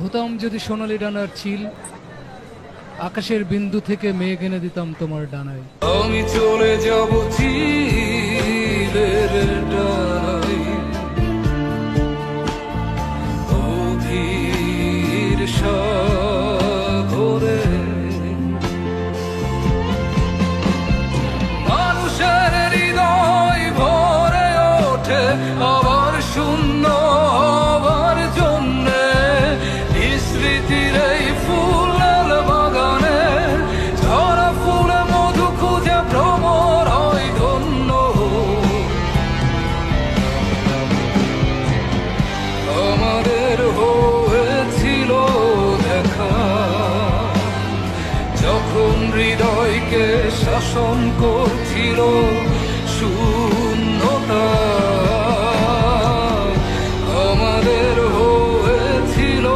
হতাম যদি সোনালি ডানার চিল, আকাশের বিন্দু থেকে মেঘ এনে দিতাম তোমার ডানায়। আমি চলে যাব মানুষের হৃদয় ভরে ওঠে আবার শূন্য যখন হৃদয়কে শাসন করছিল।